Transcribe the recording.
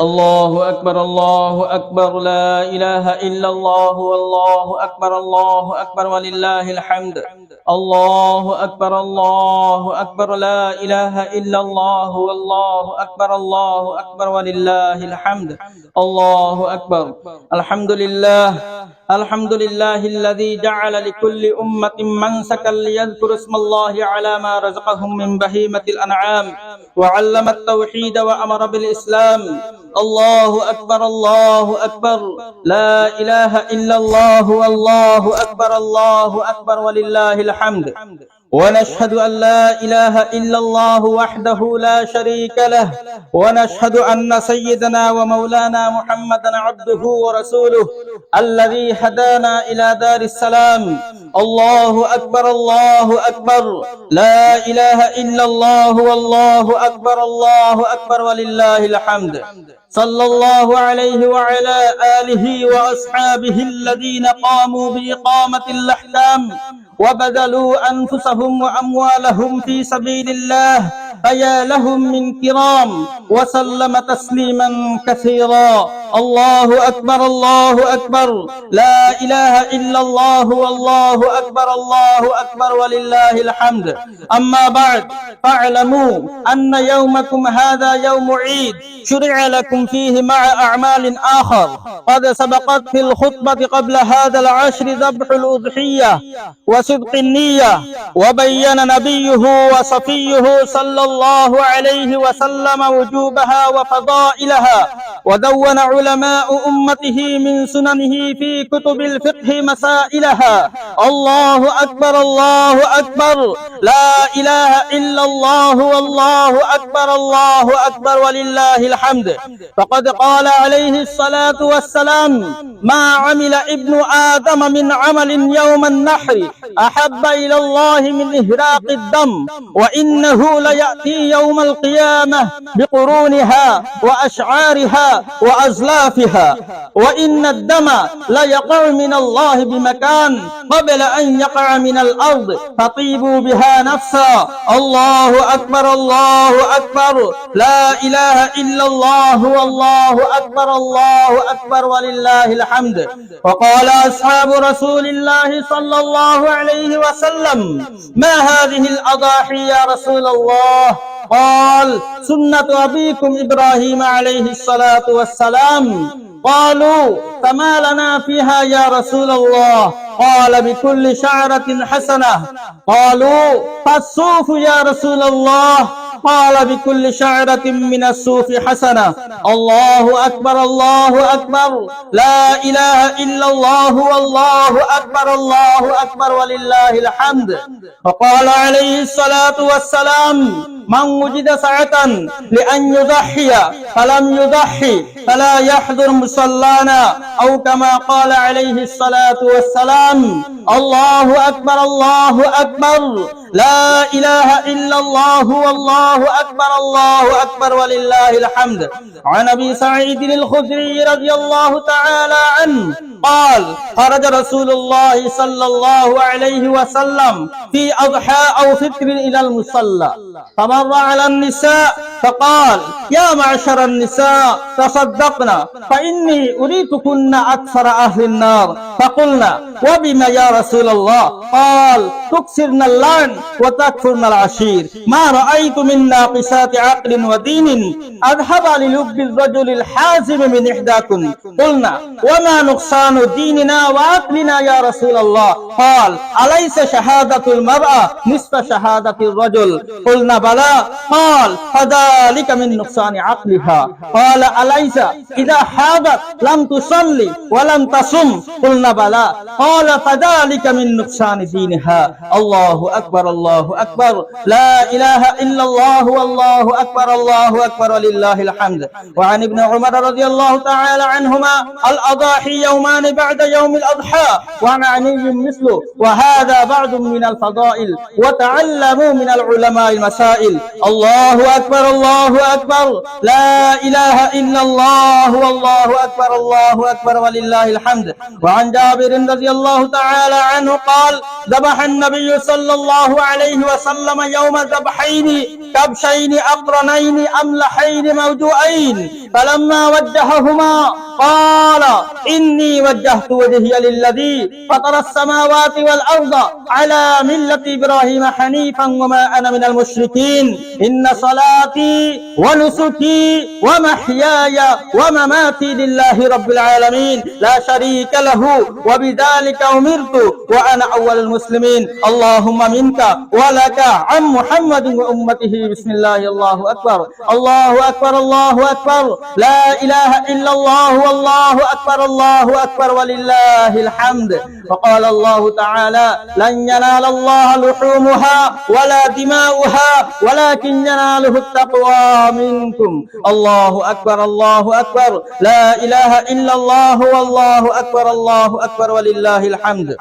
الله أكبر الله أكبر لا إله إلا الله والله أكبر الله أكبر ولله الحمد. الله أكبر الله أكبر لا إله إلا الله والله أكبر الله أكبر ولله الحمد. الله أكبر. الحمد لله. الحمد لله الذي جعل لكل أمة منسكا ليذكر اسم الله على ما رزقهم من بهيمة الأنعام وعلم التوحيد وأمر بالإسلام الله أكبر الله أكبر. لا إله إلا الله والله أكبر الله أكبر ولله الحمد. ونشهد أن لا إله إلا الله وحده لا شريك له. ونشهد أن سيدنا ومولانا محمدا عبده ورسوله. الذي هدانا إلى دار السلام. الله أكبر الله أكبر. لا إله إلا الله والله أكبر الله أكبر ولله الحمد. صلى الله عليه وعلى آله وأصحابه الذين قاموا بإقامة الأحكام وبذلوا أنفسهم وأموالهم في سبيل الله فيا لهم من كرام وسلم تسليما كثيرا. الله أكبر الله أكبر. لا إله إلا الله والله أكبر الله أكبر ولله الحمد. أما بعد فاعلموا أن يومكم هذا يوم عيد شرع لكم فيه مع أعمال آخر. قد سبقت في الخطبة قبل هذا العشر ذبح الأضحية وصدق النية وبين نبيه وصفيه صلى الله عليه وسلم وجوبها وفضائلها. ودون علماء أمته من سننه في كتب الفقه مسائلها الله أكبر الله أكبر. لا إله إلا الله والله أكبر الله أكبر ولله الحمد. فقد قال عليه الصلاة والسلام ما عمل ابن آدم من عمل يوم النحر أحب إلى الله من إهراق الدم وإنه ليأتي يوم القيامة بقرونها وأشعارها. وأزلافها وإن الدم ليقع من الله بمكان قبل أن يقع من الأرض فطيبوا بها نفسا. الله أكبر الله أكبر. لا إله إلا الله والله أكبر الله أكبر ولله الحمد. وقال أصحاب رسول الله صلى الله عليه وسلم ما هذه الأضاحي يا رسول الله؟ قال سنة أبيكم إبراهيم عليه الصلاة والسلام. قالوا فما لنا فيها يا رسول الله. قال بكل شعرة حسنة. قالوا فالصوف يا رسول الله. قال بكل شعرة من الصوف حسنة. الله أكبر الله أكبر. لا إله إلا الله والله أكبر الله أكبر ولله الحمد. وقال عليه الصلاة والسلام من وجد سعة لأن يضحي فلم يضحي فلا يحضر مصلانا أو كما قال عليه الصلاة والسلام الله أكبر الله أكبر لا إله إلا الله والله أكبر الله أكبر ولله الحمد. عن أبي سعيد الخدري رضي الله تعالى عنه قال خرج رسول الله صلى الله عليه وسلم في أضحى أو فطر إلى المصلى. فمر على النساء فقال يا معشر النساء تصدقنا فإني أريدكن أكثر أهل النار. فقلنا وبما يا رسول الله؟ قال تكسرن اللعن وتكفرن العشير. ما رأيت من ناقصات عقل ودين أذهب للب الرجل الحازم من إحداكن. قلنا وما نقصان ديننا وعقلنا يا رسول الله؟ قال أليس شهادة المرأة نصف شهادة الرجل؟ قلنا بلى قال فذلك من نقصان عقلها. قال أليس إذا حاضت لم تصلي ولم تصم؟ قلنا بلى. قال فذلك من نقصان دينها. الله أكبر الله أكبر. لا إله إلا الله والله أكبر الله أكبر ولله الحمد. وعن ابن عمر رضي الله تعالى عنهما الأضاحي يومان بعد يوم الأضحى وعن علي مثله وهذا بعض من الفضائل وتعلموا من العلماء المسائل الله أكبر الله أكبر. لا إله إلا الله والله أكبر الله أكبر ولله الحمد. وعن جابر رضي الله تعالى عنه قال ذبح النبي صلى الله عليه وسلم يوم ذبحين كبشين أقرنين أملحين موجوعين. فلما وجههما قال إني وجهت وجهي للذي فطر السماوات والأرض على ملة إبراهيم حنيفا وما أنا من المشركين. إن صلاتي ونسكي ومحياي ومماتي لله رب العالمين. لا شريك له وبذلك أمرت وأنا أول المسلمين. اللهم منك ولك عن محمد وأمته. بسم الله الله أكبر. الله أكبر الله أكبر. لا إله إلا الله والله أكبر الله أكبر ولله الحمد. فقال الله تعالى لن ينال الله لحومها ولا دماؤها ولكن يناله التقوى منكم. الله أكبر الله أكبر. لا إله إلا الله والله أكبر الله أكبر ولله الحمد.